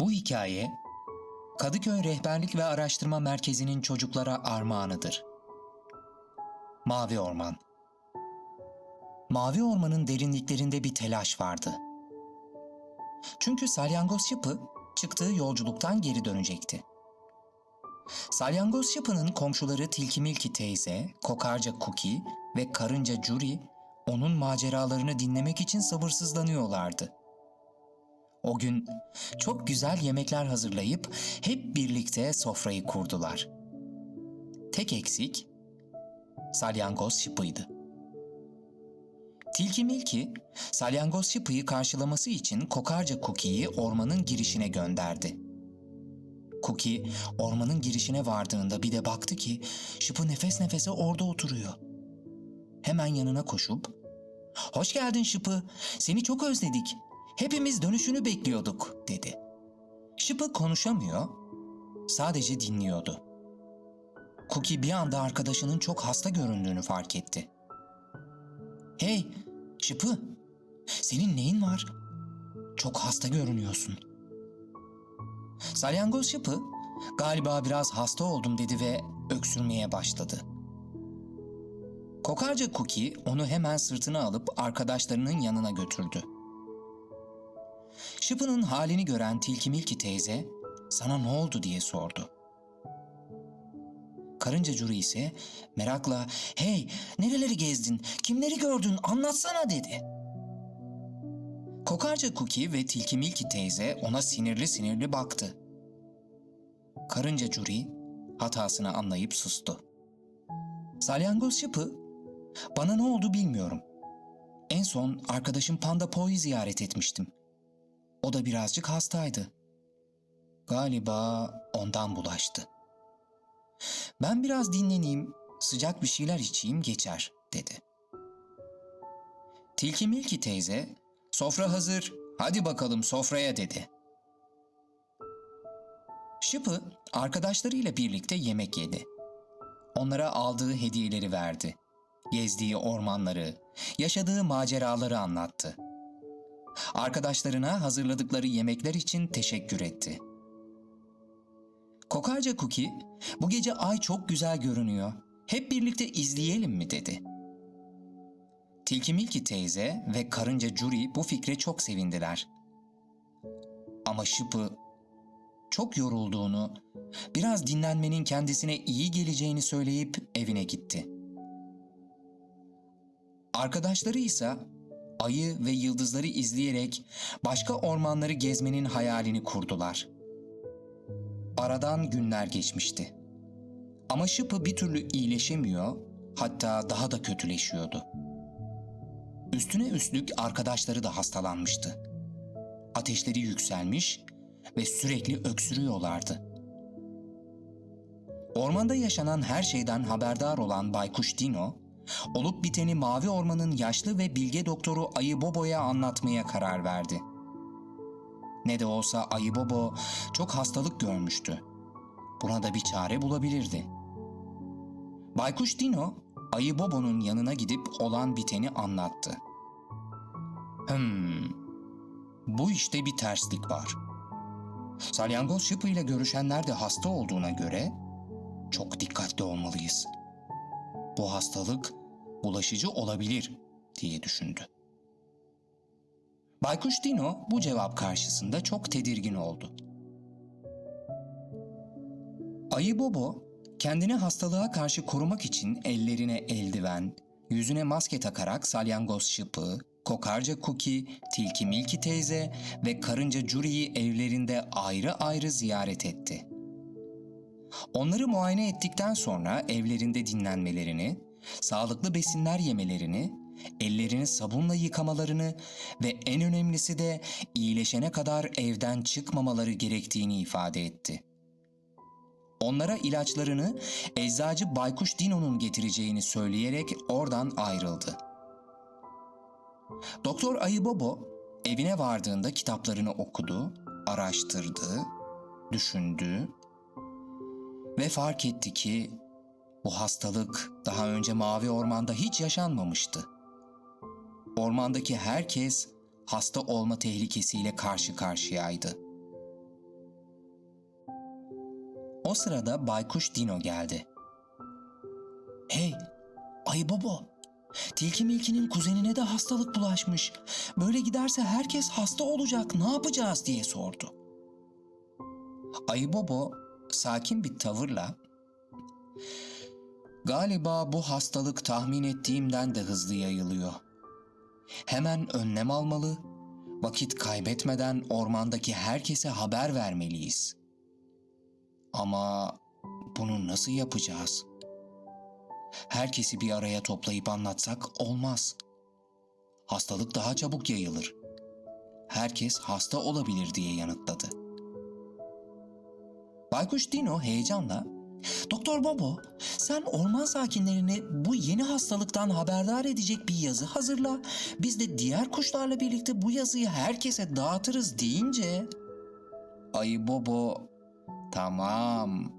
Bu hikaye Kadıköy Rehberlik ve Araştırma Merkezi'nin çocuklara armağanıdır. Mavi Orman Mavi Orman'ın derinliklerinde bir telaş vardı. Çünkü salyangoz şıpı çıktığı yolculuktan geri dönecekti. Salyangoz şıpının komşuları Tilki Milki teyze, Kokarca Cookie ve Karınca Curi onun maceralarını dinlemek için sabırsızlanıyorlardı. O gün çok güzel yemekler hazırlayıp hep birlikte sofrayı kurdular. Tek eksik salyangoz şıpıydı. Tilki Milki salyangoz şıpıyı karşılaması için Kokarca Cookie'yi ormanın girişine gönderdi. Cookie ormanın girişine vardığında bir de baktı ki şıpı nefes nefese orada oturuyor. Hemen yanına koşup ''Hoş geldin şıpı, seni çok özledik. Hepimiz dönüşünü bekliyorduk.'' dedi. Şıpı konuşamıyor, sadece dinliyordu. Cookie bir anda arkadaşının çok hasta göründüğünü fark etti. ''Hey, Şıpı, senin neyin var? Çok hasta görünüyorsun.'' Salyangoz Şıpı, galiba biraz hasta oldum dedi ve öksürmeye başladı. Kokarca Cookie onu hemen sırtına alıp arkadaşlarının yanına götürdü. Şıpı'nın halini gören Tilki Milki teyze, sana ne oldu diye sordu. Karınca Curi ise merakla, hey nereleri gezdin, kimleri gördün anlatsana dedi. Kokarca Cookie ve Tilki Milki teyze ona sinirli sinirli baktı. Karınca Curi hatasını anlayıp sustu. Salyangoz Şıpı, bana ne oldu bilmiyorum. En son arkadaşım Panda Po'yu ziyaret etmiştim. O da birazcık hastaydı. Galiba ondan bulaştı. Ben biraz dinleneyim, sıcak bir şeyler içeyim geçer, dedi. Tilki Milki teyze, sofra hazır, hadi bakalım sofraya dedi. Şıpı arkadaşlarıyla birlikte yemek yedi. Onlara aldığı hediyeleri verdi. Gezdiği ormanları, yaşadığı maceraları anlattı. Arkadaşlarına hazırladıkları yemekler için teşekkür etti. Kokarca Cookie, bu gece ay çok güzel görünüyor. Hep birlikte izleyelim mi dedi. Tilki Milki teyze ve karınca Curi bu fikre çok sevindiler. Ama Şıpı çok yorulduğunu, biraz dinlenmenin kendisine iyi geleceğini söyleyip evine gitti. Arkadaşları ise ayı ve yıldızları izleyerek başka ormanları gezmenin hayalini kurdular. Aradan günler geçmişti. Ama Şıpı bir türlü iyileşemiyor, hatta daha da kötüleşiyordu. Üstüne üstlük arkadaşları da hastalanmıştı. Ateşleri yükselmiş ve sürekli öksürüyorlardı. Ormanda yaşanan her şeyden haberdar olan Baykuş Dino, olup biteni Mavi Orman'ın yaşlı ve bilge doktoru Ayı Bobo'ya anlatmaya karar verdi. Ne de olsa Ayı Bobo çok hastalık görmüştü. Buna da bir çare bulabilirdi. Baykuş Dino, Ayı Bobo'nun yanına gidip olan biteni anlattı. Hmm, bu işte bir terslik var. Salyangoz Şıpı ile görüşenler de hasta olduğuna göre çok dikkatli olmalıyız. Bu hastalık bulaşıcı olabilir diye düşündü. Baykuş Dino bu cevap karşısında çok tedirgin oldu. Ayı Bobo kendini hastalığa karşı korumak için ellerine eldiven, yüzüne maske takarak salyangoz şıpı, kokarca Cookie, tilki Milki teyze ve karınca Curi'yi evlerinde ayrı ayrı ziyaret etti. Onları muayene ettikten sonra evlerinde dinlenmelerini, sağlıklı besinler yemelerini, ellerini sabunla yıkamalarını ve en önemlisi de iyileşene kadar evden çıkmamaları gerektiğini ifade etti. Onlara ilaçlarını eczacı Baykuş Dino'nun getireceğini söyleyerek oradan ayrıldı. Doktor Ayı Bobo evine vardığında kitaplarını okudu, araştırdı, düşündü ve fark etti ki bu hastalık daha önce Mavi Orman'da hiç yaşanmamıştı. Ormandaki herkes hasta olma tehlikesiyle karşı karşıyaydı. sırada Baykuş Dino geldi. Hey, Ayı Bobo. Tilki Milki'nin kuzenine de hastalık bulaşmış. Böyle giderse herkes hasta olacak. Ne yapacağız diye sordu. Ayı Bobo sakin bir tavırla Galiba bu hastalık tahmin ettiğimden de hızlı yayılıyor. Hemen önlem almalı, vakit kaybetmeden ormandaki herkese haber vermeliyiz. Ama bunu nasıl yapacağız? Herkesi bir araya toplayıp anlatsak olmaz. Hastalık daha çabuk yayılır. Herkes hasta olabilir diye yanıtladı. Baykuş Dino heyecanla Doktor Bobo, sen orman sakinlerini bu yeni hastalıktan haberdar edecek bir yazı hazırla. Biz de diğer kuşlarla birlikte bu yazıyı herkese dağıtırız deyince... Ayı Bobo, tamam.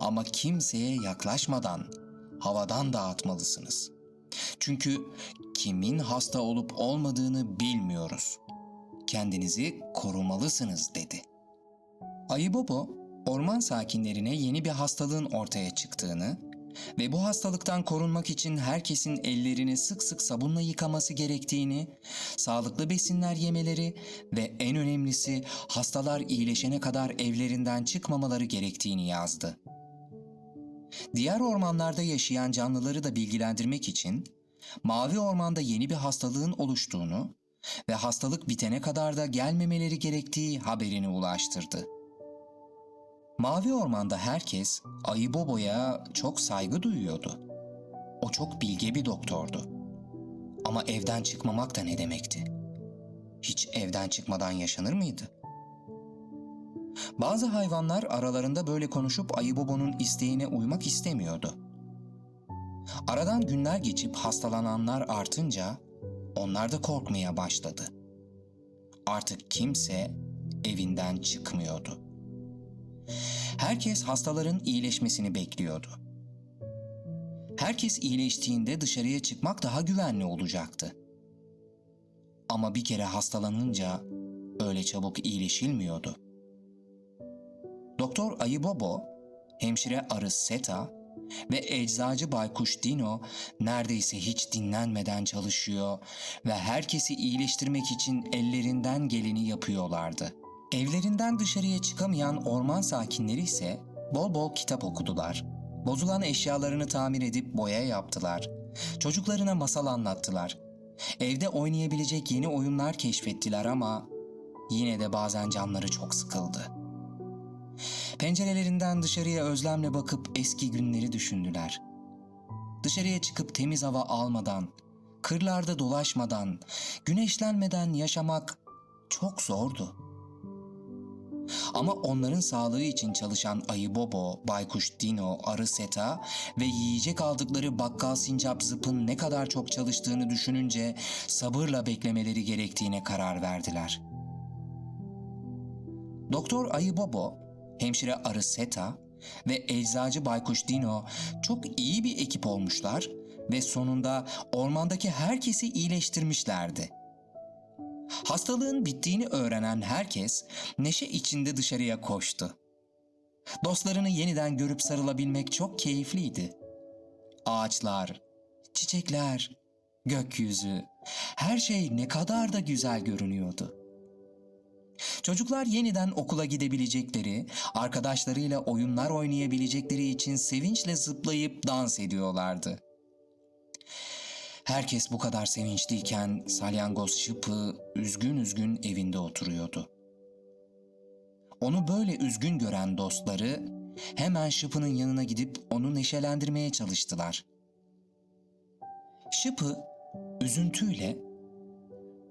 Ama kimseye yaklaşmadan, havadan dağıtmalısınız. Çünkü kimin hasta olup olmadığını bilmiyoruz. Kendinizi korumalısınız dedi. Ayı Bobo, orman sakinlerine yeni bir hastalığın ortaya çıktığını ve bu hastalıktan korunmak için herkesin ellerini sık sık sabunla yıkaması gerektiğini, sağlıklı besinler yemeleri ve en önemlisi hastalar iyileşene kadar evlerinden çıkmamaları gerektiğini yazdı. Diğer ormanlarda yaşayan canlıları da bilgilendirmek için Mavi Orman'da yeni bir hastalığın oluştuğunu ve hastalık bitene kadar da gelmemeleri gerektiği haberini ulaştırdı. Mavi Orman'da herkes Ayı Bobo'ya çok saygı duyuyordu. O çok bilge bir doktordu. Ama evden çıkmamak da ne demekti? Hiç evden çıkmadan yaşanır mıydı? Bazı hayvanlar aralarında böyle konuşup Ayı Bobo'nun isteğine uymak istemiyordu. Aradan günler geçip hastalananlar artınca onlar da korkmaya başladı. Artık kimse evinden çıkmıyordu. Herkes hastaların iyileşmesini bekliyordu. Herkes iyileştiğinde dışarıya çıkmak daha güvenli olacaktı. Ama bir kere hastalanınca öyle çabuk iyileşilmiyordu. Doktor Ayı Bobo, hemşire arı Seta ve eczacı baykuş Dino neredeyse hiç dinlenmeden çalışıyor ve herkesi iyileştirmek için ellerinden geleni yapıyorlardı. Evlerinden dışarıya çıkamayan orman sakinleri ise bol bol kitap okudular. Bozulan eşyalarını tamir edip boya yaptılar. Çocuklarına masal anlattılar. Evde oynayabilecek yeni oyunlar keşfettiler ama yine de bazen canları çok sıkıldı. Pencerelerinden dışarıya özlemle bakıp eski günleri düşündüler. Dışarıya çıkıp temiz hava almadan, kırlarda dolaşmadan, güneşlenmeden yaşamak çok zordu. Ama onların sağlığı için çalışan Ayı Bobo, Baykuş Dino, Arı Seta ve yiyecek aldıkları Bakkal Sincap Zıp'ın ne kadar çok çalıştığını düşününce sabırla beklemeleri gerektiğine karar verdiler. Doktor Ayı Bobo, hemşire Arı Seta ve eczacı Baykuş Dino çok iyi bir ekip olmuşlar ve sonunda ormandaki herkesi iyileştirmişlerdi. Hastalığın bittiğini öğrenen herkes neşe içinde dışarıya koştu. Dostlarını yeniden görüp sarılabilmek çok keyifliydi. Ağaçlar, çiçekler, gökyüzü, her şey ne kadar da güzel görünüyordu. Çocuklar yeniden okula gidebilecekleri, arkadaşlarıyla oyunlar oynayabilecekleri için sevinçle zıplayıp dans ediyorlardı. Herkes bu kadar sevinçliyken salyangoz şıpı üzgün üzgün evinde oturuyordu. Onu böyle üzgün gören dostları hemen şıpının yanına gidip onu neşelendirmeye çalıştılar. Şıpı üzüntüyle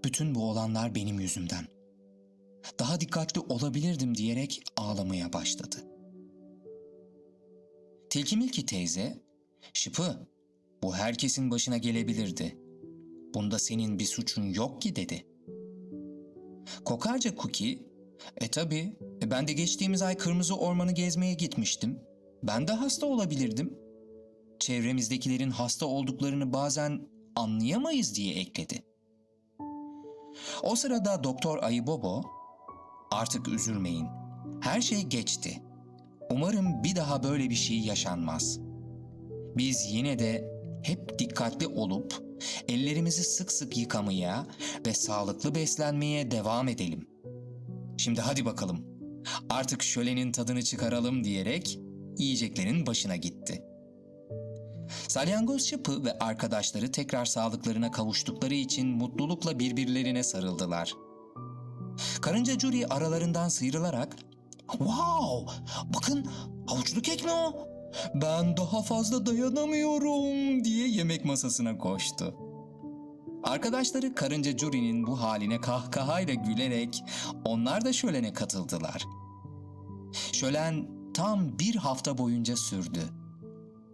bütün bu olanlar benim yüzümden. Daha dikkatli olabilirdim diyerek ağlamaya başladı. Tilki Milki teyze, Şıpı bu herkesin başına gelebilirdi. Bunda senin bir suçun yok ki dedi. Kokarca Cookie, e tabi ben de geçtiğimiz ay Kırmızı Ormanı gezmeye gitmiştim. Ben de hasta olabilirdim. Çevremizdekilerin hasta olduklarını bazen anlayamayız diye ekledi. O sırada Doktor Ayı Bobo, artık üzülmeyin, her şey geçti. Umarım bir daha böyle bir şey yaşanmaz. Biz yine de hep dikkatli olup ellerimizi sık sık yıkamaya ve sağlıklı beslenmeye devam edelim. Şimdi hadi bakalım. Artık şölenin tadını çıkaralım diyerek yiyeceklerin başına gitti. Salyangoz şıpı ve arkadaşları tekrar sağlıklarına kavuştukları için mutlulukla birbirlerine sarıldılar. Karınca Curi aralarından sıyrılarak ''Wow! Bakın havuçlu kek mi o? Ben daha fazla dayanamıyorum.'' diye yemek masasına koştu. Arkadaşları Karınca Curi'nin bu haline kahkahayla gülerek onlar da şölene katıldılar. Şölen tam bir hafta boyunca sürdü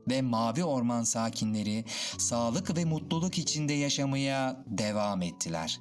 ve mavi orman sakinleri sağlık ve mutluluk içinde yaşamaya devam ettiler.